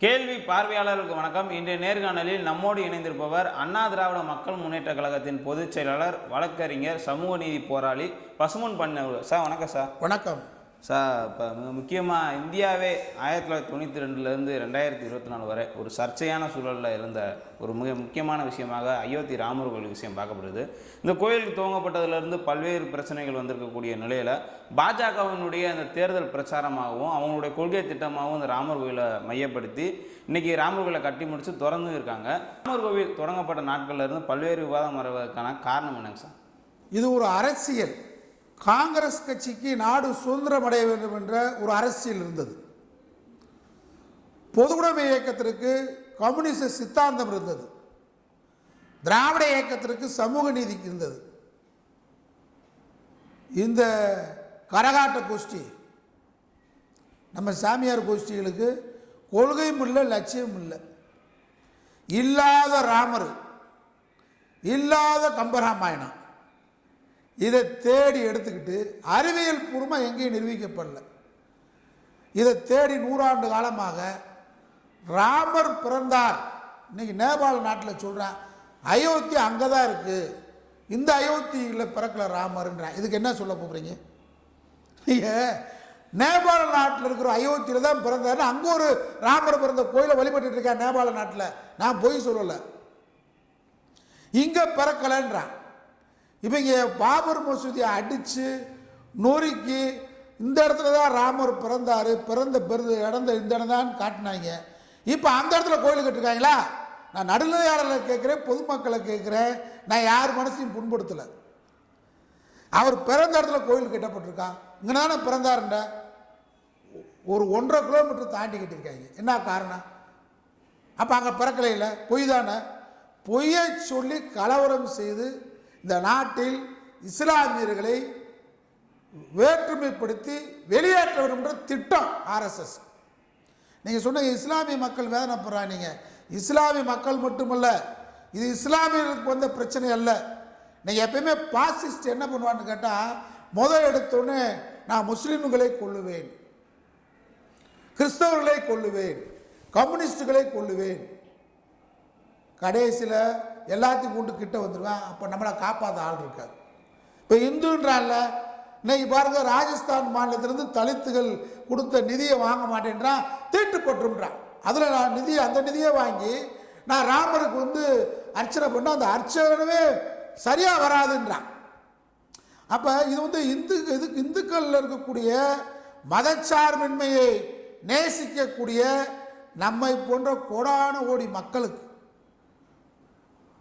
கேள்வி பார்வையாளர்களுக்கு வணக்கம். இன்றைய நேர்காணலில் நம்மோடு இணைந்திருப்பவர் அண்ணா திராவிட மக்கள் முன்னேற்ற கழகத்தின் பொதுச் செயலாளர் வழக்கறிஞர் சமூக நீதி போராளி பசுமன் பண்ணவர். சார் வணக்கம் சார். வணக்கம். சார் இப்போ முக்கியமாக இந்தியாவே ஆயிரத்தி தொள்ளாயிரத்தி தொண்ணூற்றி ரெண்டுலேருந்து ரெண்டாயிரத்தி இருபத்தி நாலு வரை ஒரு சர்ச்சையான சூழலில் இருந்த ஒரு மிக முக்கியமான விஷயமாக அயோத்தி ராமர் கோயில் விஷயம் பார்க்கப்படுது. இந்த கோயில் துவங்கப்பட்டதுலேருந்து பல்வேறு பிரச்சனைகள் வந்திருக்கக்கூடிய நிலையில் பாஜகவினுடைய அந்த தேர்தல் பிரச்சாரமாகவும் அவங்களுடைய கொள்கை திட்டமாகவும் இந்த ராமர் கோயிலை மையப்படுத்தி இன்னைக்கு ராமர் கோயிலை கட்டி முடித்து திறந்து இருக்காங்க. ராமர் கோவில் தொடங்கப்பட்ட நாட்கள்லேருந்து பல்வேறு விவாதம் வருவதற்கான காரணம் என்னங்க சார்? இது ஒரு அரசியல். காங்கிரஸ் கட்சிக்கு நாடு சுதந்திரம் அடைய வேண்டும் என்ற ஒரு அரசியல் இருந்தது. பொதுவுடைமை இயக்கத்திற்கு கம்யூனிச சித்தாந்தம் இருந்தது. திராவிட இயக்கத்திற்கு சமூக நீதி இருந்தது. இந்த கரகாட்ட கோஷ்டி நம்ம சாமியார் கோஷ்டிகளுக்கு கொள்கையும் இல்லை லட்சியமும் இல்லை. இல்லாத ராமர் இல்லாத கம்பராமாயணம். இதை தேடி எடுத்துக்கிட்டு அறிவியல் பூர்வமாக எங்கேயும் நிரூபிக்கப்படல. இதை தேடி நூறாண்டு காலமாக ராமர் பிறந்தார். இன்னைக்கு நேபாள நாட்டில் சொல்கிறேன் அயோத்தி அங்கே தான் இருக்குது இந்த அயோத்தியில் பிறக்கல ராமர்ன்றான் இதுக்கு என்ன சொல்ல போகிறீங்க நீங்கள் நேபாள நாட்டில் இருக்கிற அயோத்தியில் தான் பிறந்தாருன்னு அங்கே ஒரு ராமர் பிறந்த கோயிலை வழிபட்டுட்டு இருக்கேன் நேபாள நாட்டில்? நான் பொய் சொல்லலை. இங்கே பிறக்கலைன்றான் இவங்க பாபர் மசூதியை அடித்து நொறுக்கி இந்த இடத்துல தான் ராமர் பிறந்தார் பிறந்த பிறந்த இடந்த இந்த இடம் தான் காட்டினாங்க. இப்போ அந்த இடத்துல கோயில் கட்டிருக்காங்களா? நான் நடுநிலையாளர்களை கேட்குறேன் பொதுமக்களை கேட்குறேன். நான் யார் மனசையும் புண்படுத்தலை. அவர் பிறந்த இடத்துல கோயில் கட்டப்பட்டிருக்கான். இங்கே தானே பிறந்தாருண்ட ஒரு ஒன்றரை கிலோமீட்டர் தாண்டி கட்டியிருக்காங்க. என்ன காரணம்? அப்போ அங்கே பிறக்கலையில். பொய் தானே? பொய்யை சொல்லி கலவரம் செய்து இந்த நாட்டில் இஸ்லாமியர்களை வேற்றுமைப்படுத்தி வெளியேற்ற வேண்டும் திட்டம் ஆர்எஸ்எஸ் நீங்கள் சொன்னீங்க இஸ்லாமிய மக்கள் வேதனைப்படுறாங்க நீங்கள் இஸ்லாமிய மக்கள் மட்டுமல்ல இது இஸ்லாமியர்களுக்கு வந்த பிரச்சனை அல்ல. நீங்கள் எப்பயுமே பாசிஸ்ட் என்ன பண்ணுவான்னு கேட்டால் முதல் எடுத்தோடனே நான் முஸ்லீம்களை கொள்ளுவேன் கிறிஸ்தவர்களை கொள்ளுவேன் கம்யூனிஸ்டுகளை கொள்ளுவேன் கடைசியில் எல்லாத்தையும் கொண்டு கிட்ட வந்துடுவேன் அப்போ நம்மளை காப்பாற்ற ஆள் இருக்காது. இப்போ இந்துன்றால இன்னைக்கு பாருங்க ராஜஸ்தான் மாநிலத்திலிருந்து தலித்துகள் கொடுத்த நிதியை வாங்க மாட்டேன்றான் தீட்டு கொட்டுன்றான் அதில் நான் நிதியை அந்த நிதியை வாங்கி நான் ராமருக்கு வந்து அர்ச்சனை பண்ணால் அந்த அர்ச்சனவே சரியாக வராதுன்றான். அப்போ இது வந்து இந்து இது இந்துக்களில் இருக்கக்கூடிய மதச்சார்பின்மையை நேசிக்கக்கூடிய நம்மை போன்ற கோடான ஓடி மக்களுக்கு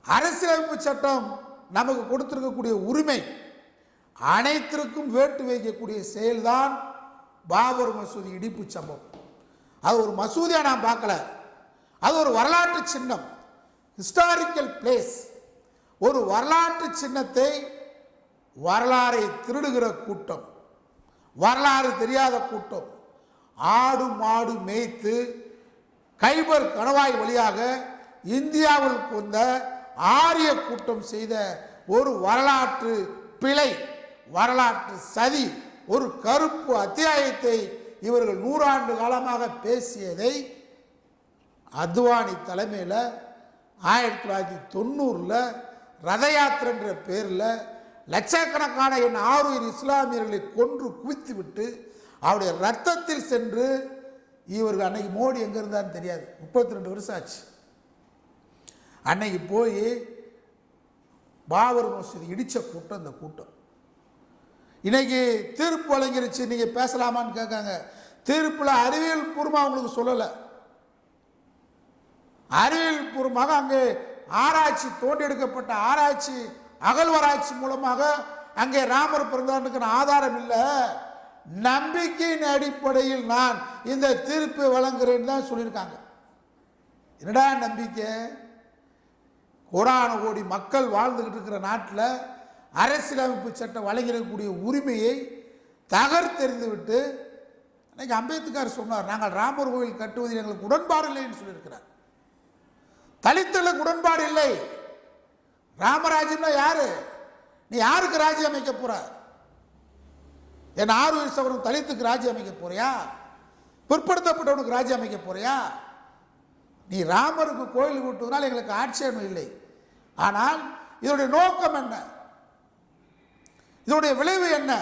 அரசியலமைப்பு சட்டம் நமக்கு கொடுத்துருக்கக்கூடிய உரிமை அனைத்திற்கும் வேட்டு வைக்கக்கூடிய செயல்தான் பாபர் மசூதி இடிப்பு சம்பவம். அது ஒரு மசூதியாக நான் பார்க்கல. அது ஒரு வரலாற்று சின்னம். ஹிஸ்டாரிக்கல் பிளேஸ் ஒரு வரலாற்று சின்னத்தை வரலாறை திருடுகிற கூட்டம். வரலாறு தெரியாத கூட்டம். ஆடு மாடு மேய்த்து கைபர் கணவாய் வழியாக இந்தியாவிற்கு வந்த ஆரிய கூட்டம் செய்த ஒரு வரலாற்று பிழை வரலாற்று சதி ஒரு கருப்பு அத்தியாயத்தை இவர்கள் நூறாண்டு காலமாக பேசியதை அத்வானி தலைமையில் ஆயிரத்தி தொள்ளாயிரத்தி தொண்ணூறில் ரத யாத்திரன்ற பேரில் லட்சக்கணக்கான என் ஆறுயிர் இஸ்லாமியர்களை கொன்று குவித்து விட்டு அவருடைய ரத்தத்தில் சென்று இவர்கள் அன்னைக்கு மோடி எங்கே இருந்தான்னு தெரியாது. முப்பத்தி ரெண்டு வருஷம் ஆச்சு. அன்னைக்கு போய் பாபர் மசூதி இடித்த கூட்டம் இந்த கூட்டம். இன்னைக்கு தீர்ப்பு வழங்கிருச்சு. நீங்கள் பேசலாமான்னு கேட்காங்க. தீர்ப்பில் அறிவியல் பூர்வமாக அவங்களுக்கு சொல்லலை. அறிவியல் பூர்வமாக அங்கே ஆராய்ச்சி தோண்டி எடுக்கப்பட்ட ஆராய்ச்சி அகழ்வராய்ச்சி மூலமாக அங்கே ராமர் பிறந்தாருக்குன்னு ஆதாரம் இல்லை. நம்பிக்கையின் அடிப்படையில் நான் இந்த தீர்ப்பை வழங்குறேன்னு தான் சொல்லியிருக்காங்க. என்னடா நம்பிக்கை? கோடான கோடி மக்கள் வாழ்ந்துக்கிட்டு இருக்கிற நாட்டில் அரசியலமைப்பு சட்டம் வழங்கிடக்கூடிய உரிமையை தகர்த்தெறிந்து விட்டு அன்னைக்கு அம்பேத்கர் சொன்னார் நாங்கள் ராமர் கோயில் கட்டுவதில் எங்களுக்கு உடன்பாடு இல்லைன்னு சொல்லியிருக்கிறார். தலித்துகளுக்கு உடன்பாடு இல்லை. ராமராஜ்யம்னா யாரு? நீ யாருக்கு ராஜி அமைக்க போற? என் ஆறு சவரன் தலித்துக்கு ராஜி அமைக்க போறியா? பிற்படுத்தப்பட்டவனுக்கு ராஜி அமைக்க போறியா? நீ ராமருக்கு கோயில் விட்டுவதால் எங்களுக்கு ஆட்சேபம் இல்லை. ஆனால் இதனுடைய நோக்கம் என்ன? இதனுடைய விளைவு என்ன?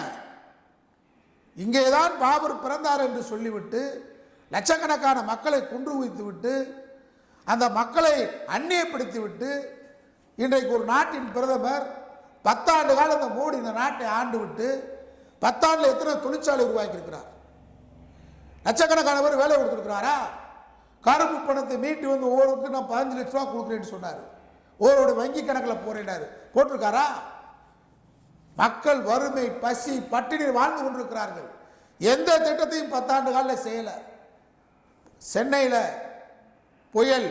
இங்கேதான் பாபர் பிறந்தார் என்று சொல்லிவிட்டு லட்சக்கணக்கான மக்களை குன்று குவித்துவிட்டு அந்த மக்களை அந்நியப்படுத்திவிட்டு இன்றைக்கு ஒரு நாட்டின் பிரதமர் பத்தாண்டு காலம் இந்த மோடி இந்த நாட்டை ஆண்டு விட்டு பத்தாண்டில் எத்தனை தொழிற்சாலை உருவாக்கியிருக்கிறார்? லட்சக்கணக்கான பேர் வேலை கொடுத்துருக்கிறாரா? கருப்பு பணத்தை மீட்டு வந்து ஒவ்வொருக்கு நான் பதினஞ்சு லட்ச ரூபா கொடுக்குறேன்னு சொன்னார். ஒவ்வொரு வங்கி கணக்கில் போறேனாரு போட்டிருக்காரா? மக்கள் வறுமை பசி பட்டினி வாழ்ந்து கொண்டிருக்கிறார்கள். எந்த திட்டத்தையும் பத்தாண்டு காலில் செய்யலை. சென்னையில் புயல்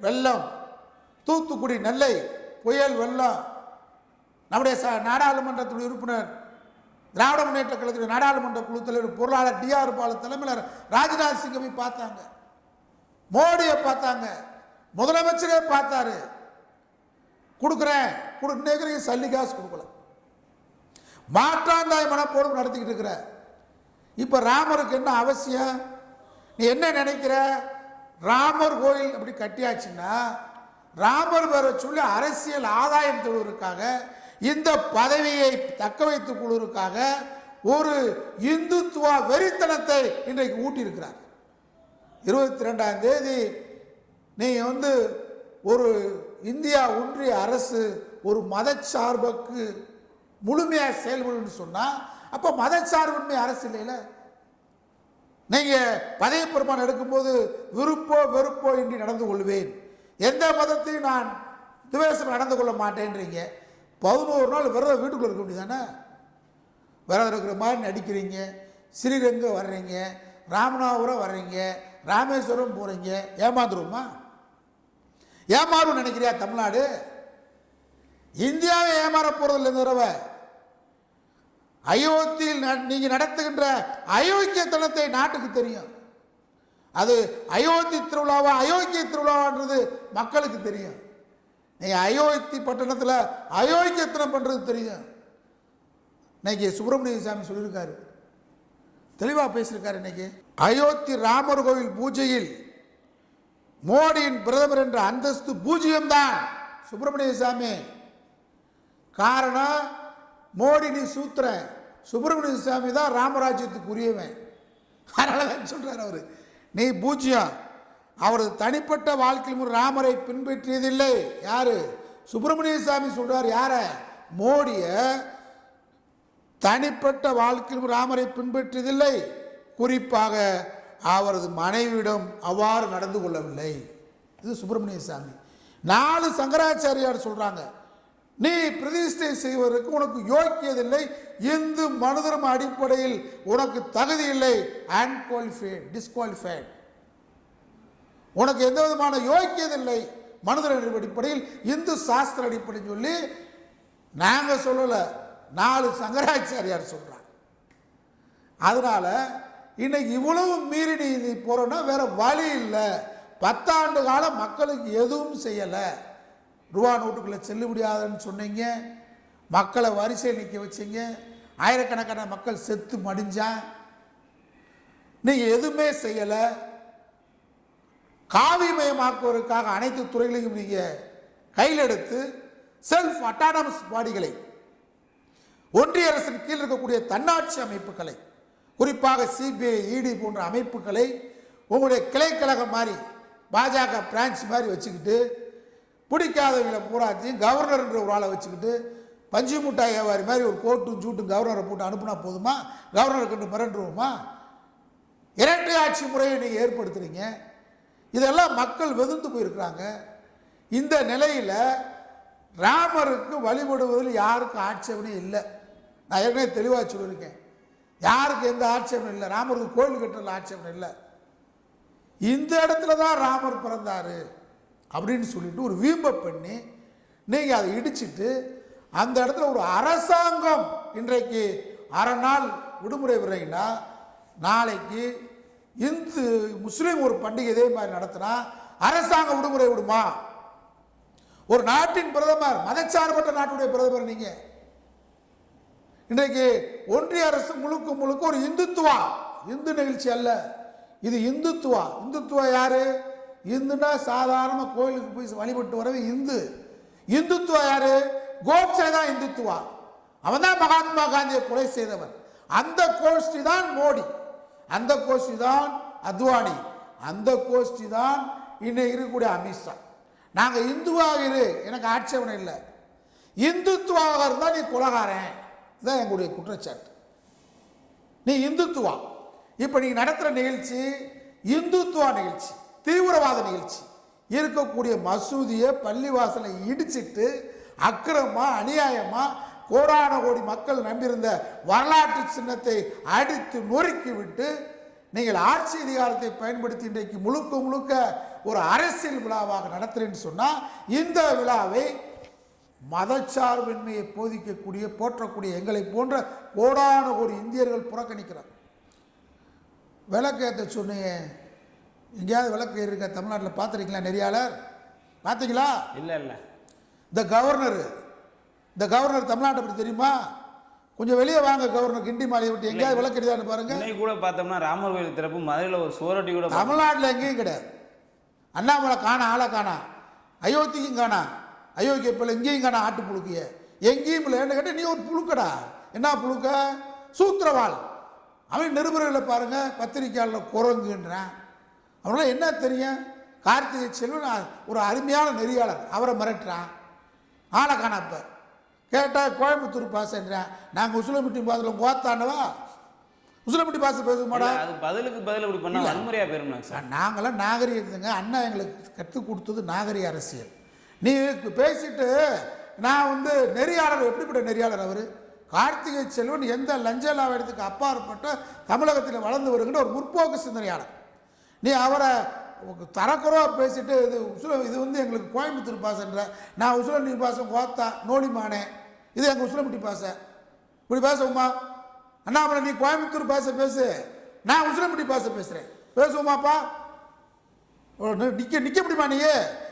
வெள்ளம் தூத்துக்குடி நெல்லை புயல் வெள்ளம். நம்முடைய ச நாடாளுமன்றத்துடைய உறுப்பினர் திராவிட முன்னேற்ற கழகத்துடைய நாடாளுமன்ற குழு தலைவர் பொருளாளர் டிஆர் பாலு தலைமையில் ராஜ்நாத் சிங்கை பார்த்தாங்க. மோடியை பார்த்தாங்க. முதலமைச்சரே பார்த்தாரு. கொடுக்குறேன். கொடுக்குறேங்கிறீங்க சல்லி காசு கொடுக்கல. மாற்றாந்தாய் மனப்போடும் நடத்திக்கிட்டு இருக்கிற. இப்போ ராமருக்கு என்ன அவசியம்? நீ என்ன நினைக்கிற? ராமர் கோயில் அப்படி கட்டியாச்சுன்னா ராமர் பேரை சொல்லி அரசியல் ஆதாயம் தொழுவதற்காக இந்த பதவியை தக்க வைத்துக் கொள்வதற்காக ஒரு இந்துத்துவ வெறித்தனத்தை இன்றைக்கு ஊட்டியிருக்கிறார். இருபத்தி ரெண்டாம் தேதி நீங்கள் வந்து ஒரு இந்தியா ஒன்றிய அரசு ஒரு மதச்சார்புக்கு முழுமையாக செயல்படுன்னு சொன்னால் அப்போ மதச்சார்பின்மை அரசு இல்லைல்ல நீங்கள் பதவி பிரமாணம் எடுக்கும்போது விருப்போ வெறுப்போ இன்றி நடந்து கொள்வேன். எந்த மதத்தையும் நான் துவேசம் நடந்து கொள்ள மாட்டேன்றீங்க. பதினோரு நாள் விரதம் வீட்டுக்குள்ளே இருக்க முடியுதானே விரதம் இருக்கிற மாதிரி நடிக்கிறீங்க ஸ்ரீரங்கம் வர்றீங்க ராமநாதபுரம் வர்றீங்க ராமேஸ்வரம் போகிறீங்க ஏமாந்துருவோமா? ஏமாறும் நினைக்கிறியா தமிழ்நாடு? இந்தியாவை ஏமாற போகிறதில்ல இந்த தடவை. அயோத்தியில் ந- நடத்துகின்ற அயோக்கியத்தனத்தை நாட்டுக்கு தெரியும். அது அயோத்தி திருவிழாவா? அயோக்கிய திருவிழாவான்றது மக்களுக்கு தெரியும். நீங்கள் அயோத்தி பட்டணத்தில் அயோக்கியத்தனம் பண்ணுறது தெரியும். இன்னைக்கு சுப்பிரமணிய சாமி சொல்லியிருக்காரு. தெளிவாக பேசியிருக்காரு இன்னைக்கு. அயோத்தி ராமர் கோவில் பூஜையில் மோடியின் பிரதமர் என்ற அந்தஸ்து பூஜ்ஜியம்தான். சுப்பிரமணிய சாமி. காரணம் மோடி நீ சூத்திர. சுப்பிரமணிய சாமி தான் ராமராஜ்யத்துக்கு உரியவன் அதனால தான் சொல்கிறார் அவர். நீ பூஜ்ஜியம். அவரது தனிப்பட்ட வாழ்க்கையில் ராமரை பின்பற்றியதில்லை. யார்? சுப்பிரமணிய சாமி சொல்கிறார் யாரை? மோடிய தனிப்பட்ட வாழ்க்கையில் ராமரை பின்பற்றியதில்லை. குறிப்பாக அவரது மனைவியிடம் அவ்வாறு நடந்து கொள்ளவில்லை. இது சுப்பிரமணிய சாமி. நாலு சங்கராச்சாரியார் சொல்கிறாங்க நீ பிரதிஷ்டை செய்வதற்கு உனக்கு யோக்கியதில்லை இந்து மனுதர்ம அடிப்படையில் உனக்கு தகுதி இல்லை அன்குவாலிஃபைட் டிஸ்குவாலிஃபைட் உனக்கு எந்த விதமான யோக்கியதில்லை மனுதர் அடிப்படையில் இந்து சாஸ்திர அடிப்படைன்னு சொல்லி நாங்கள் சொல்லலை நாலு சங்கராச்சாரியார் சொல்கிறாங்க அதனால இன்னைக்கு இவ்வளவு மீறி நீ நீ போறோன்னா வேற வழி இல்லை. பத்தாண்டு காலம் மக்களுக்கு எதுவும் செய்யலை. ரூபா நோட்டுக்குள்ளே செல்லுபடியாதுன்னு சொன்னீங்க. மக்களை வரிசையில் நிற்க வச்சீங்க. ஆயிரக்கணக்கான மக்கள் செத்து மடிஞ்சான் நீங்கள் எதுவுமே செய்யலை. காவிமயமாக்குவதற்காக அனைத்து துறைகளையும் நீங்கள் கையில் எடுத்து செல்ஃப் அட்டானமஸ் பாடிகளை ஒன்றிய அரசின் கீழ் இருக்கக்கூடிய தன்னாட்சி அமைப்புகளை குறிப்பாக சிபிஐ இடி போன்ற அமைப்புகளை உங்களுடைய கிளைக்கழகம் மாதிரி பாஜக பிரான்ச் மாதிரி வச்சுக்கிட்டு பிடிக்காதவங்களை பூராத்தையும் கவர்னர்ன்ற ஒரு ஆளை வச்சுக்கிட்டு பஞ்சு முட்டாய் வியாபாரி மாதிரி ஒரு கோட்டும் சூட்டும் கவர்னரை போட்டு அனுப்புனா போதுமா? கவர்னரை கண்டு மிரண்டுருவோமா? இரட்டை ஆட்சி முறையை நீங்கள் ஏற்படுத்துகிறீங்க இதெல்லாம் மக்கள் வெதுந்து போயிருக்கிறாங்க. இந்த நிலையில் ராமருக்கு வழிபடுவதில் யாருக்கும் ஆட்சேபனையும் இல்லை. நான் ஏற்கனவே தெளிவாக சொல்லியிருக்கேன். யாருக்கு எந்த ஆட்சேபம் இல்லை? ராமருக்கு கோயில் கட்டுறதுல ஆட்சேபம் இல்லை. இந்த இடத்துல தான் ராமர் பிறந்தார் அப்படின்னு சொல்லிட்டு ஒரு வீம்பை பண்ணி நீங்கள் அதை இடிச்சிட்டு அந்த இடத்துல ஒரு அரசாங்கம் இன்றைக்கு அரை நாள் விடுமுறை விடுறீங்கன்னா நாளைக்கு இந்து முஸ்லீம் ஒரு பண்டிகை இதே மாதிரி நடத்தினா அரசாங்கம் விடுமுறை விடுமா? ஒரு நாட்டின் பிரதமர் மதச்சார்பற்ற நாட்டுடைய பிரதமர் நீங்கள் இன்றைக்கு ஒன்றிய அரசு முழுக்க முழுக்க ஒரு இந்துத்துவா. இந்து நிகழ்ச்சி அல்ல. இது இந்துத்துவா. இந்துத்துவா யாரு? இந்துனா சாதாரண கோயிலுக்கு போய் வழிபட்டு வரவே இந்து. இந்துத்துவா யாரு? கோட்சே தான் இந்துத்துவா. அவன் தான் மகாத்மா காந்தியை கொலை செய்தவன். அந்த கோஷ்டி தான் மோடி. அந்த கோஷ்டி தான் அத்வானி. அந்த கோஷ்டி தான் இன்னைக்கு இருக்கக்கூடிய அமித்ஷா நாங்கள் இந்துவாக இரு. எனக்கு ஆட்சேபனை இல்லை. இந்துத்துவாக இருந்தால் நீ குலகாரன். இதுதான் எங்களுடைய குற்றச்சாட்டு. நீ இந்துத்துவா. இப்போ நீ நடத்துகிற நிகழ்ச்சி இந்துத்துவா நிகழ்ச்சி தீவிரவாத நிகழ்ச்சி. இருக்கக்கூடிய மசூதியை பள்ளிவாசலை இடிச்சிட்டு அக்கிரமா அநியாயமாக கோடான கோடி மக்கள் நம்பியிருந்த வரலாற்று சின்னத்தை அடித்து நொறுக்கி விட்டு நீங்கள் ஆட்சி அதிகாரத்தை பயன்படுத்தி இன்றைக்கு முழுக்க முழுக்க ஒரு அரசியல் விழாவாக நடத்துகிறேன்னு சொன்னால் இந்த விழாவை மதச்சார்பின்மையை போதிக்கக்கூடிய போற்றக்கூடிய எங்களை போன்ற கோடான கோடி இந்தியர்கள் புறக்கணிக்கிறார். விளக்கேற்ற சொன்னீங்க எங்கேயாவது விளக்கு இருக்க தமிழ்நாட்டில் பார்த்துருக்கீங்களா நெறியாளர்? பார்த்தீங்களா? இல்லை இல்லை. இந்த கவர்னர் இந்த கவர்னர் தமிழ்நாட்டை பற்றி தெரியுமா? கொஞ்சம் வெளியே வாங்க கவர்னர் கிண்டி மாலையை விட்டு எங்கேயாவது விளக்கு எரியுதான்னு பாருங்க. இன்னைக்கு கூட பார்த்தோம்னா ராமர் கோயில் திறப்பு மதுரையில் ஒரு சுவரொட்டி கூட. தமிழ்நாட்டில் எங்கேயும் கிடையாது. அண்ணாமலை காணா ஆளை காணா. அயோத்திக்கும் காணா. அயோக்கிய பிள்ளை இங்கேயும் காணா ஆட்டு புழுக்கிய. எங்கேயும் இல்லை. என்ன கேட்டால் நீ ஒரு புழுக்கடா. என்ன புழுக்க? சூத்திரவாள். அவன் நிருபர்களை பாருங்க பத்திரிக்கையாளர் குரங்குன்றான். அவனால என்ன தெரியும்? கார்த்திகை செல்வன் ஒரு அருமையான நெறியாளர். அவரை மிரட்டுறான். ஆளை காணா இப்போ. கேட்டால் கோயம்புத்தூர் பாசன்றான் நாங்கள் உசுலமிட்டி பாசத்தில் கோத்தாண்டவா உசுலமிட்டி பாச பேச அது பதிலுக்கு பதில் இப்படி பண்ணா வன்முறையாக போயிருந்தாங்க சார் நாங்களாம் நாகரிகத்துங்க அண்ணா எங்களுக்கு கற்றுக் கொடுத்தது நாகரிக அரசியல். நீ பேசிட்டு நான் வந்து நெறியாளர் எப்படிப்பட்ட நெறியாளர் அவர்? கார்த்திகை செல்வன் எந்த லஞ்ச லாவணத்துக்கு அப்பாற்பட்ட தமிழகத்தில் வளர்ந்து வருகின்ற ஒரு முற்போக்கு சிந்தனையாளர். நீ அவரை தரக்குறவாக பேசிட்டு இது உசுல இது வந்து எங்களுக்கு கோயம்புத்தூர் பாசன்ற நான் உசுலம்பட்டி பாசம் கோத்தா நோலிமானே இது எங்கள் உசுலம்பட்டி பாசை. இப்படி பேசுவோமா? அண்ணாமலை நீ கோயம்புத்தூர் பாசை பேசு. நான் உசுலம்பட்டி பாசை பேசுகிறேன் பேசுவோமாப்பா? நிற்க நிற்க முடியுமா நீ?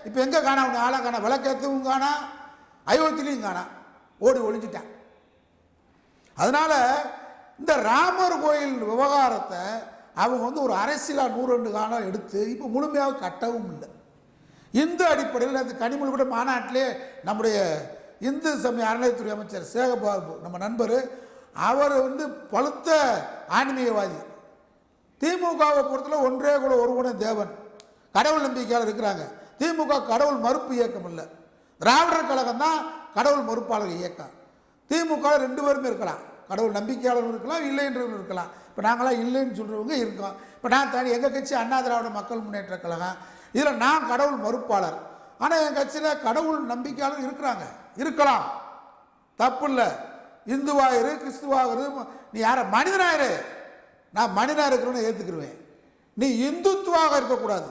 இப்போ எங்கே காணா? உங்க ஆளை காணா? விளக்கேற்றவும் காணா. அயோத்திலையும் காணா. ஓடி ஒழிஞ்சிட்டான் அதனால் இந்த ராமர் கோயில் விவகாரத்தை அவங்க வந்து ஒரு அரசியலாக நூறு காலம் எடுத்து இப்போ முழுமையாக கட்டவும் இல்லை. இந்து அடிப்படையில் அந்த கனிமொழி கூட மாநாட்டிலே நம்முடைய இந்து சமய அறநிலையத்துறை அமைச்சர் சேகபாபு நம்ம நண்பர் அவர் வந்து பழுத்த ஆன்மீகவாதி. திமுகவை பொறுத்தல ஒன்றே கூட ஒருவனே தேவன். கடவுள் நம்பிக்கையால் இருக்கிறாங்க. திமுக கடவுள் மறுப்பு இயக்கம் இல்லை. திராவிடர் கழகம் தான் கடவுள் மறுப்பாளர் இயக்கம். திமுக ரெண்டு பேருமே இருக்கலாம். கடவுள் நம்பிக்கையாளரும் இருக்கலாம் இல்லைன்றவரும் இருக்கலாம். இப்போ நாங்களாம் இல்லைன்னு சொல்கிறவங்க இருக்கோம். இப்போ நான் தனி எங்கள் கட்சி அண்ணா திராவிட மக்கள் முன்னேற்ற கழகம். இதில் நான் கடவுள் மறுப்பாளர். ஆனால் என் கட்சியில் கடவுள் நம்பிக்கையாளர் இருக்கிறாங்க. இருக்கலாம். தப்பு இல்லை. இந்துவாயிரு கிறிஸ்துவாயிரு நீ யார மனிதனாயிரு நான் மனிதனாக இருக்கிறோன்னு ஏற்றுக்கிருவேன் நீ இந்துத்துவாக இருக்கக்கூடாது.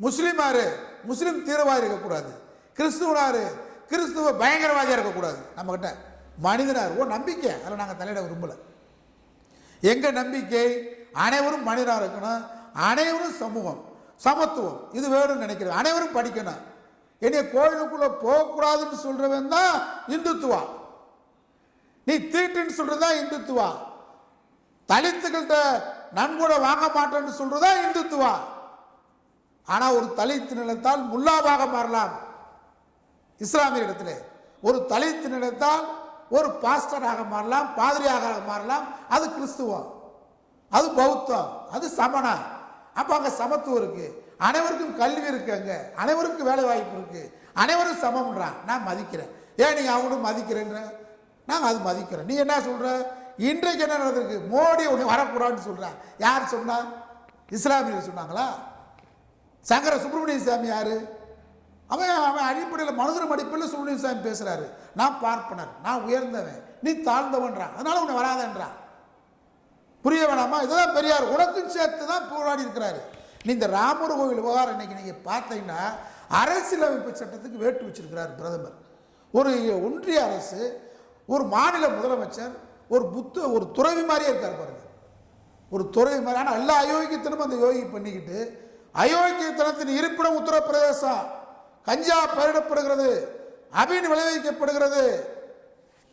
முஸ்லீமாரு முஸ்லீம் தீவிரவாதி இருக்கக்கூடாது. கிறிஸ்துவனாரு கிறிஸ்துவ பயங்கரவாதியாக இருக்கக்கூடாது. நம்மக்கிட்ட மனிதனார் ஓ நம்பிக்கை. அதில் நாங்கள் தலையிட விரும்பலை. எங்கள் நம்பிக்கை? அனைவரும் மனிதனாக இருக்கணும். அனைவரும் சமூகம் சமத்துவம். இது வேணும்னு நினைக்கிறேன். அனைவரும் படிக்கணும். என்னைய கோயிலுக்குள்ளே போகக்கூடாதுன்னு சொல்கிறவன் தான் இந்துத்துவா. நீ தீட்டுன்னு சொல்கிறது தான் இந்துத்துவா. தலித்துகள்கிட்ட நன்கூட வாங்க மாட்டேன்னு சொல்கிறது தான் இந்துத்துவா. ஆனால் ஒரு தலித்து நிலத்தால் முல்லாவாக மாறலாம். இஸ்லாமிய இடத்துல ஒரு தலித்து நிலத்தால் ஒரு பாஸ்டராக மாறலாம் பாதிரியாக மாறலாம். அது கிறிஸ்துவம் அது பௌத்தம் அது சமணா. அப்போ அங்கே சமத்துவம் இருக்குது அனைவருக்கும் கல்வி இருக்கு அங்கே. அனைவருக்கும் வேலை வாய்ப்பு இருக்குது அனைவரும் சமம்ன்றான். நான் மதிக்கிறேன். ஏன் நீ அவனும் மதிக்கிறேன்ற? நாங்கள் அது மதிக்கிறோம் நீ என்ன சொல்கிற இன்றைக்கு என்ன நடந்திருக்கு? மோடி உன்னை வரக்கூடாதுன்னு சொல்கிறான் யார் சொன்னா? இஸ்லாமியர் சொன்னாங்களா? சங்கர சுப்பிரமணிய சாமி யார்? அவன் அவன் அடிப்படையில் மனதிலும் அடிப்படையில் சுப்பிரமணிய சாமி பேசுகிறாரு நான் பார்ப்பனர் நான் உயர்ந்தவன் நீ தாழ்ந்தவன்றான் அதனால் உன்னை வராதன்றான். புரிய வேணாமா? இதுதான் பெரியார் உனக்கும் சேர்த்து தான் போராடி இருக்கிறாரு. நீ இந்த ராமர் கோவில் விவகாரம் இன்னைக்கு நீங்கள் பார்த்தீங்கன்னா அரசியலமைப்பு சட்டத்துக்கு வேட்டு வச்சிருக்கிறார் பிரதமர். ஒரு ஒன்றிய அரசு ஒரு மாநில முதலமைச்சர் ஒரு புத்த ஒரு துறவி மாதிரியே இருக்கார் பாருங்கள் ஒரு துறவி மாதிரி ஆனால் எல்லா அயோக்கியத்தனமும் அந்த யோகி பண்ணிக்கிட்டு அயோக்கியத்தனத்தின் இருப்பிடம் உத்தரப்பிரதேசம். கஞ்சா பயிரிடப்படுகிறது. அபின் விளைவிக்கப்படுகிறது.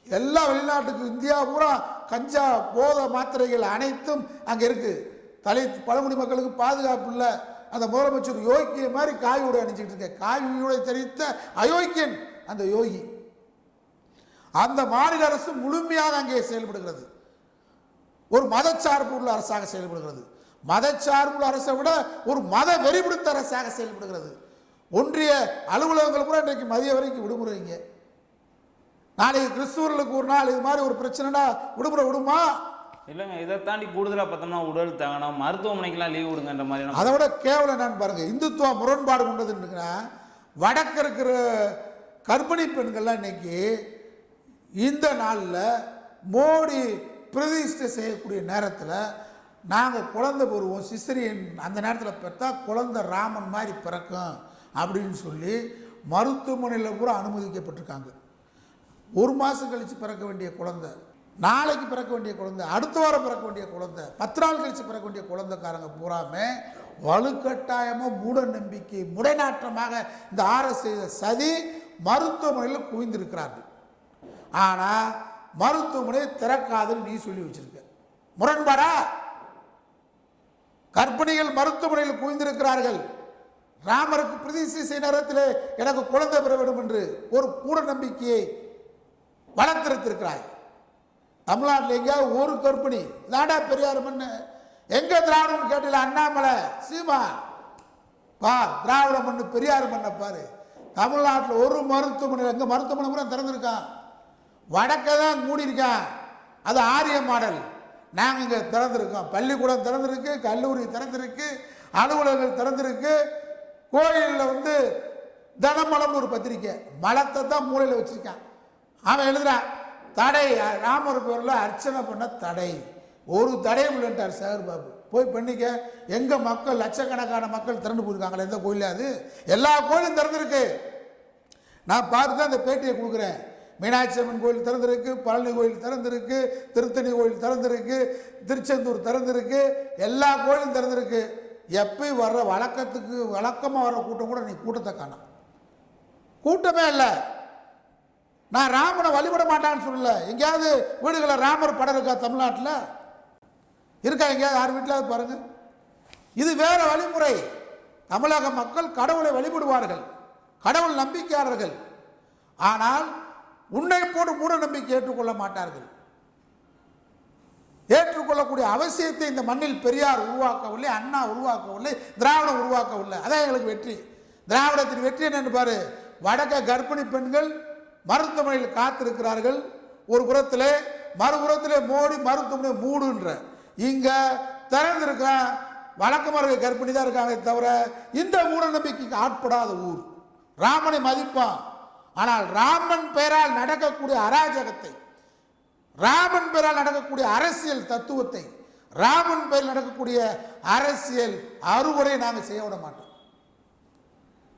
எல்லா வெளிநாட்டுக்கு இந்தியா பூரா கஞ்சா போத மாத்திரைகள் அனைத்தும் அங்கே இருக்குது தலை பழங்குடி மக்களுக்கு பாதுகாப்பு இல்லை. அந்த முதலமைச்சர் யோகிய மாதிரி காய் உடை அணிஞ்சிக்கிட்டு இருக்க. காய் உடை தெரிவித்த அயோக்கியன் அந்த யோகி. அந்த மாநில அரசு முழுமையாக அங்கே செயல்படுகிறது. ஒரு மதச்சார்பு உள்ள அரசாக செயல்படுகிறது. மதச்சார்புள்ள அரசை விட ஒரு மத வெறிபிடித்த அரசாக செயல்படுகிறது. ஒன்றிய அலுவலகங்கள் கூட இன்றைக்கு மதிய வரைக்கும் விடுமுறைங்க. நாளைக்கு கிறிஸ்துவர்களுக்கு ஒரு நாள் இது மாதிரி ஒரு பிரச்சனைனா விடுமுறை விடுமா? இல்லைங்க இதை தாண்டி கூடுதலாக பார்த்தோம்னா உடல் தகனம் மருத்துவமனைக்கெல்லாம் லீவ் விடுங்கன்ற மாதிரியான அதை விட கேவலம் என்னன்னு பாருங்க. இந்துத்துவ முரண்பாடு கொண்டதுன்னா வடக்கு இருக்கிற கர்ப்பிணி பெண்கள்லாம் இன்னைக்கு இந்த நாளில் மோடி பிரதிஷ்டை செய்யக்கூடிய நேரத்தில் நாங்கள் குழந்தை பெறுவோம் சிசரியன் அந்த நேரத்தில் பெற்றா குழந்தை ராமன் மாதிரி பிறக்கும் அப்படின்னு சொல்லி மருத்துவமனையில் கூட அனுமதிக்கப்பட்டிருக்காங்க. ஒரு மாதம் கழித்து பிறக்க வேண்டிய குழந்தை நாளைக்கு பிறக்க வேண்டிய குழந்தை அடுத்த வாரம் பிறக்க வேண்டிய குழந்தை பத்து நாள் கழித்து பிறக்க வேண்டிய குழந்தைக்காரங்க பூராமே வலுக்கட்டாயமாக மூட நம்பிக்கை முடைநாற்றமாக இந்த ஆர்எஸ் செய்த சதி மருத்துவமனையில் குவிந்திருக்கிறார்கள். ஆனால் மருத்துவமனை திறக்காதுன்னு நீ சொல்லி வச்சிருக்க. முரண்பாடா? கர்ப்பிணிகள் மருத்துவமனையில் குவிந்திருக்கிறார்கள். ராமருக்கு பிரதிசிசை நேரத்தில் எனக்கு குழந்தை பெற வேண்டும் என்று ஒரு கூட நம்பிக்கையை வளர்த்திருத்திருக்கிறாய். தமிழ்நாட்டில் எங்கேயாவது ஒரு கற்பிணி தாடா பெரியார் மண்ணு எங்க திராவிடம் கேட்டல அண்ணாமலை சீமா பா திராவிட மண்ணு பெரியார் மண்ணை பாரு. தமிழ்நாட்டில் ஒரு மருத்துவமனை எங்கே மருத்துவமனை கூட திறந்திருக்கான். வடக்க தான் மூடியிருக்கான். அது ஆரிய மாடல். நாங்கள் இங்கே திறந்திருக்கோம். பள்ளிக்கூடம் திறந்திருக்கு கல்லூரி திறந்திருக்கு அலுவலகங்கள் திறந்திருக்கு. கோயிலில் வந்து தினமலம்னு ஒரு பத்திரிக்கை. மலத்தை தான் மூலையில் வச்சிருக்கான். அவன் எழுதுகிறான் தடை. ராமர் பேரில் அர்ச்சனை பண்ண தடை. ஒரு தடையும் இல்லைன்ட்டார் சேகர் பாபு. போய் பண்ணிக்க. எங்கள் மக்கள் லட்சக்கணக்கான மக்கள் திறந்து போயிருக்காங்களே எந்த கோயிலும் அது? எல்லா கோயிலும் திறந்துருக்கு. நான் பார்த்து தான் அந்த பேட்டியை கொடுக்குறேன். மீனாட்சி அம்மன் கோயில் திறந்திருக்கு பழனி கோயில் திறந்திருக்கு திருத்தணி கோயில் திறந்திருக்கு திருச்செந்தூர் திறந்திருக்கு எல்லா கோயிலும் திறந்திருக்கு. எப்பயும் வர்ற வழக்கத்துக்கு வழக்கமாக வர்ற கூட்டம் கூட நீ கூட்டத்தை காணும். கூட்டமே இல்லை. நான் ராமனை வழிபட மாட்டான்னு சொல்லல. எங்கேயாவது வீடுகளில் ராமர் படம் இருக்கா தமிழ்நாட்டில்? இருக்கா எங்கேயாவது? யார் வீட்டிலாவது பாருங்க. இது வேறு வழிமுறை. தமிழக மக்கள் கடவுளை வழிபடுவார்கள். கடவுள் நம்பிக்கையாளர்கள். ஆனால் உன்னை போட்டு மூட நம்பிக்கை ஏற்றுக்கொள்ள மாட்டார்கள். ஏற்றுக்கொள்ளக்கூடிய அவசியத்தை இந்த மண்ணில் பெரியார் உருவாக்கவில்லை அண்ணா உருவாக்கவில்லை திராவிடம் உருவாக்கவில்லை. அதான் எங்களுக்கு வெற்றி. திராவிடத்தின் வெற்றி என்னன்னு பாரு. வடக்க கர்ப்பிணி பெண்கள் மருத்துவமனையில் காத்திருக்கிறார்கள். ஒரு புறத்தில் மறுபுறத்தில் மோடி மருத்துவமனை மூடுன்ற. இங்கே திறந்திருக்கான் வழக்கமாக இருக்க கர்ப்பிணி தான் இருக்காங்க தவிர இந்த மூட நம்பிக்கைக்கு ஆட்படாத ஊர். ராமனை மதிப்பான். ஆனால் ராமன் பெயரால் நடக்கக்கூடிய அராஜகத்தை ராமன் பெயரால் நடக்கக்கூடிய அரசியல் தத்துவத்தை ராமன் பெயரில் நடக்கக்கூடிய அரசியல் அறுவடை நாங்கள் செய்ய விட மாட்டோம்.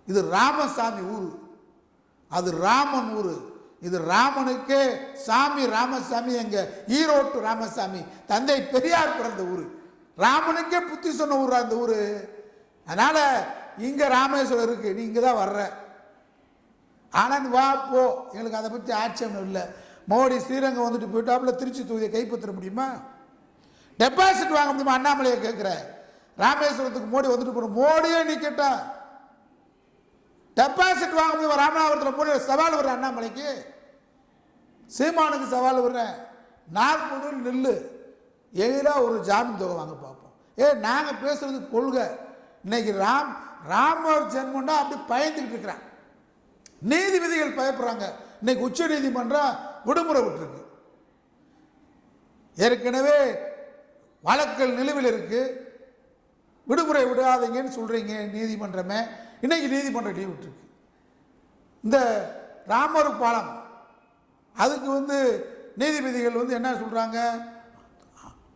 இது ராமசாமி ஊர். அது ராமன் ஊர். இது ராமனுக்கே சாமி ராமசாமி எங்க ஈரோட்டு ராமசாமி தந்தை பெரியார் பிறந்த ஊர். ராமனுக்கே புத்தி சொன்ன ஊர் அந்த ஊர். அதனால இங்க ராமேஸ்வரம் இருக்கு நீ இங்கே தான் வர்ற. ஆனால் வா போ. எங்களுக்கு அதை பற்றி ஆட்சேபம் இல்லை. மோடி ஸ்ரீரங்கம் வந்துட்டு போயிட்டாப்புல திருச்சி தொகுதியை கைப்பற்ற முடியுமா? டெபாசிட் வாங்க முடியுமா? அண்ணாமலையை கேட்குற ராமேஸ்வரத்துக்கு மோடி வந்துட்டு போகணும் மோடியே நீ கேட்டான் டெபாசிட் வாங்க முடியுமா? ராமநாதபுரத்தில் மோடி சவால் விடுற அண்ணாமலைக்கு. சீமானுக்கு சவால் விடுறேன் நாற்பது நெல் எதிராக ஒரு ஜாமீன் தொகை வாங்க பார்ப்போம். ஏ நாங்கள் பேசுறது கொள்கை. இன்னைக்கு ராம் ராமர் ஜென்மண்டா அப்படி பயந்துக்கிட்டு இருக்கிறான். நீதிபதிகள் பயப்படுறாங்க. இன்னைக்கு உச்ச நீதிமன்றம் விடுமுறை விட்டுருக்கு. ஏற்கனவே வழக்கல் நிலுவில் இருக்கு. விடுமுறை விடாதீங்கன்னு சொல்றீங்க நீதிமன்றமே. இன்னைக்கு நீதிமன்றம் லீவ் விட்டுருக்கு. இந்த ராமர் பாலம் அதுக்கு வந்து நீதிபதிகள் வந்து என்ன சொல்கிறாங்க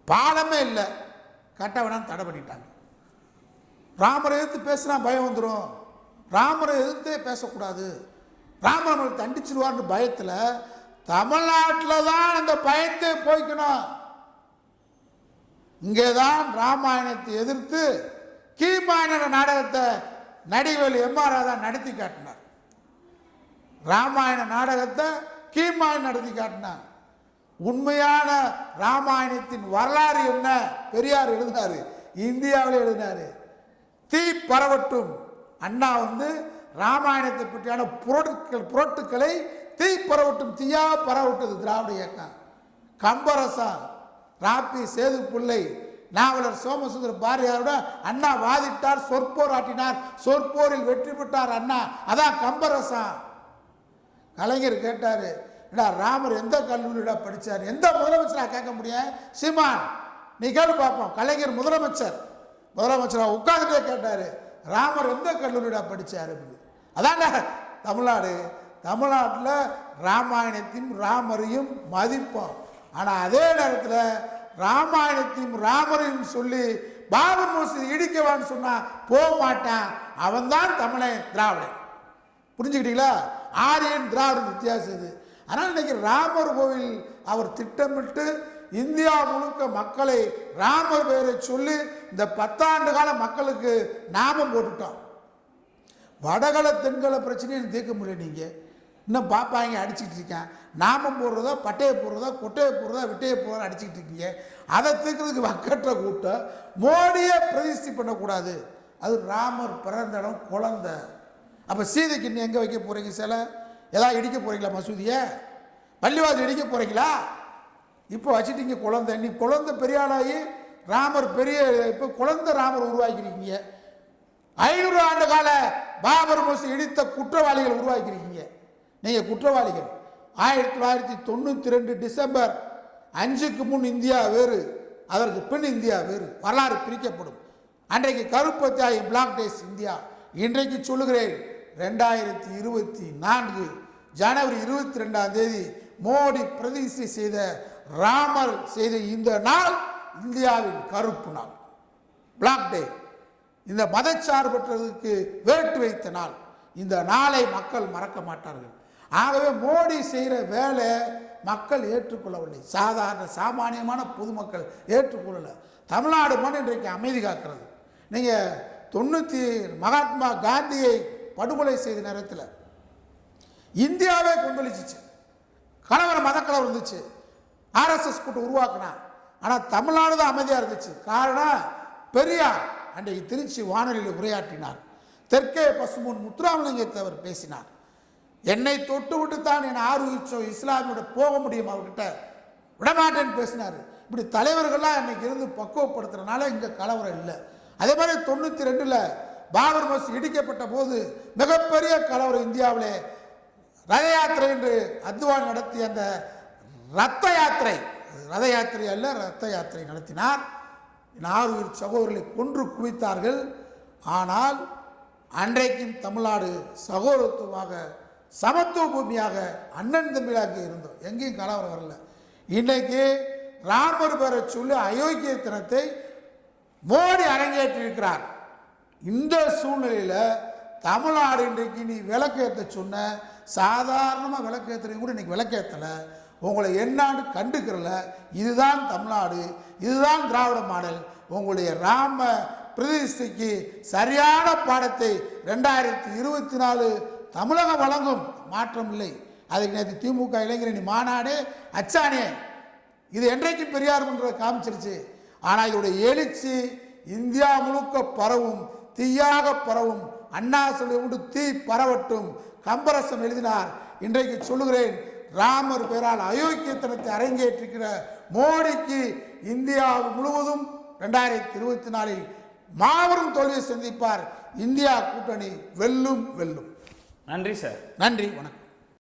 பாலமே இல்லை. கட்ட வேணாம் தடை பண்ணிட்டாங்க. ராமரை எதிர்த்து பேசுனா பயம் வந்துடும் ராமரை எதிர்த்தே பேசக்கூடாது. ராமர் தண்டிச்சிருவார்னு பயத்தில் தமிழ்நாட்டில் தான் அந்த பயத்தை போய்க்கணும் இங்கே தான் ராமாயணத்தை எதிர்த்து கீமாயண நாடகத்தை நடிகர் எம்ஆர் ராதா நடத்தி காட்டினார். ராமாயண நாடகத்தை கீமாயன் நடத்தி காட்டினார். உண்மையான ராமாயணத்தின் வரலாறு என்ன? பெரியார் எழுதினார் இந்தியாவில் எழுதினார் தீ பரவட்டும். அண்ணா வந்து ராமாயணத்தை பற்றியான புரட்டுக்கள் புரட்டுக்களை தீ பரவட்டும் தீயா பரவட்டது திராவிட இயக்கம். கம்பரசா ராப்பி சேது பிள்ளை நாவலர் சோமசுந்தர பாரதியாரோட அண்ணா வாதிட்டார் சொற்போர் ஆட்டினார் சொற்போரில் வெற்றி பெற்றார் அண்ணா. அதான் கம்பரசம் கலைஞர் கேட்டார் என்னடா ராமர் எந்த கல்லூரியிடா படிச்சார்? எந்த முதலமைச்சராக கேட்க முடியும்? சீமான் நீ கேட்டு பார்ப்போம் கலைஞர் முதலமைச்சர். முதலமைச்சராக உட்காந்துட்டே கேட்டார் ராமர் எந்த கல்லூரியிடா படித்தார் அப்படின்னு அதான்டா தமிழ்நாடு. தமிழ்நாட்டில் ராமாயணத்தையும் ராமரையும் மதிப்போம். ஆனால் அதே நேரத்தில் ராமாயணத்தையும் ராமரையும் சொல்லி பாபர் மசூதி இடிக்கவான்னு சொன்னால் போக மாட்டான். அவன்தான் தமிழன் திராவிடன். புரிஞ்சுக்கிட்டீங்களா? ஆரியன் திராவிடன் வித்தியாசம் இது. ஆனால் இன்னைக்கு ராமர் கோவில் அவர் திட்டமிட்டு இந்தியா முழுக்க மக்களை ராமர் பெயரை சொல்லி இந்த பத்தாண்டு கால மக்களுக்கு நாமம் போட்டுட்டோம். வடகள தென்கல பிரச்சனையும் தீர்க்க முடியல நீங்கள் இன்னும் பாப்பாங்க அடிச்சுக்கிட்டு இருக்கேன் நாமம் போடுறதோ பட்டையை போடுறதோ கொட்டையை போடுறதோ விட்டையை போடுறதோ அடிச்சுக்கிட்டு இருக்கீங்க. அதை தீர்க்கிறதுக்கு வக்கற்ற கூட்டம் மோடியை பிரதிஷ்டி பண்ணக்கூடாது. அது ராமர் பிறந்த இடம் குழந்த. அப்போ சீதைக்கு இன்னும் எங்கே வைக்க போகிறீங்க சிலை? ஏதாவது இடிக்க போகிறீங்களா மசூதியை? பள்ளிவாசல் இடிக்க போகிறீங்களா இப்போ வச்சுட்டீங்க குழந்தை. நீ குழந்தை பெரிய ஆளாகி ராமர் பெரிய இப்போ குழந்தை ராமர் உருவாக்கிருக்கீங்க ஐநூறு ஆண்டு கால பாபர் மசூதி இடித்த குற்றவாளிகள் உருவாக்கியிருக்கீங்க. நீங்கள் குற்றவாளிகள். ஆயிரத்தி தொள்ளாயிரத்தி தொண்ணூற்றி ரெண்டு டிசம்பர் அஞ்சுக்கு முன் இந்தியா வேறு அதற்கு பின் இந்தியா வேறு. வரலாறு பிரிக்கப்படும். அன்றைக்கு கருப்பு தியாகி பிளாக் டேஸ் இந்தியா. இன்றைக்கு சொல்லுகிறேன் ரெண்டாயிரத்தி இருபத்தி நான்கு ஜனவரி இருபத்தி ரெண்டாம் தேதி மோடி பிரதிஷ்டை செய்த ராமர் செய்த இந்த நாள் இந்தியாவின் கருப்பு நாள். பிளாக் டே இந்த மதச்சார்பற்றதுக்கு வேட்டு வைத்த நாள். இந்த நாளை மக்கள் மறக்க மாட்டார்கள். ஆகவே மோடி செய்கிற வேலை மக்கள் ஏற்றுக்கொள்ளவில்லை. சாதாரண சாமானியமான பொதுமக்கள் ஏற்றுக்கொள்ளலை. தமிழ்நாடு மண் இன்றைக்கு அமைதி காக்கிறது. நீங்கள் தொண்ணூற்றி மகாத்மா காந்தியை படுகொலை செய்த நேரத்தில் இந்தியாவே கொந்தளிச்சிச்சு. கலவரம் மதக்கலவரம் இருந்துச்சு. ஆர்எஸ்எஸ் கூட்டம் உருவாக்குனா. ஆனால் தமிழ்நாடு தான் அமைதியாக இருந்துச்சு. காரணம் பெரியார். அன்றைக்கு திருச்சி வானொலியில் உரையாற்றினார். தெற்கே பசுமுன் முத்துராமலிங்கத்தை அவர் பேசினார். என்னை தொட்டு விட்டு தான் என் ஆர்வச்சோ இஸ்லாமியோட போக முடியும் அவர்கிட்ட. விடமாட்டேன்னு பேசினார். இப்படி தலைவர்கள்லாம் அன்னைக்கு இருந்து பக்குவப்படுத்துறதுனால இங்கே கலவரம் இல்லை. அதே மாதிரி தொண்ணூற்றி ரெண்டில் பாபர் மசூதி இடிக்கப்பட்ட போது மிகப்பெரிய கலவரம் இந்தியாவிலே. ரத யாத்திரை என்று அத்வான் நடத்திய அந்த ரத்த யாத்திரை. ரத யாத்திரை அல்ல ரத்த யாத்திரை நடத்தினார். நாகூர் சகோதரர்களை கொன்று குவித்தார்கள். ஆனால் அன்றைக்கும் தமிழ்நாடு சகோதரத்துவமாக சமத்துவ பூமியாக அண்ணன் தம்பியாக இருந்தோம். எங்கேயும் கலவரம் வரல. இன்றைக்கு ராமர் பெற சொல்லி அயோக்கிய தினத்தை மோடி அரங்கேற்றிருக்கிறார். இந்த சூழ்நிலையில் தமிழ்நாடு இன்றைக்கு நீ விளக்கேற்ற சொன்ன சாதாரணமாக விளக்கேற்றுறீங்க கூட இன்னைக்கு விளக்கேற்றலை உங்களை என்னான்னு கண்டுக்கிறல. இதுதான் தமிழ்நாடு இதுதான் திராவிட மாடல். உங்களுடைய ராம பிரதிஷ்டைக்கு சரியான பாடத்தை ரெண்டாயிரத்தி இருபத்தி நாலு தமிழகம் வழங்கும். மாற்றம் இல்லை. அதுக்கு நேற்று திமுக இளைஞரணி மாநாடு அச்சானே இது என்றைக்கும் பெரியார் பண்ற காமிச்சிருச்சு. ஆனால் இதோடைய எழுச்சி இந்தியா முழுக்க பரவும் தீயாக பரவும் அண்ணா சொல்லி கொண்டு தீ பரவட்டும். கம்பரசம் எழுதினார். இன்றைக்கு சொல்லுகிறேன் ராமர் பெயரால் அயோக்கியத்தனத்தை அரங்கேற்றிருக்கிற மோடிக்கு இந்தியா முழுவதும் ரெண்டாயிரத்தி இருபத்தி நாலில் மாபெரும் தோல்வியை சந்திப்பார். இந்தியா கூட்டணி வெல்லும் வெல்லும். நன்றி சார். நன்றி வணக்கம்.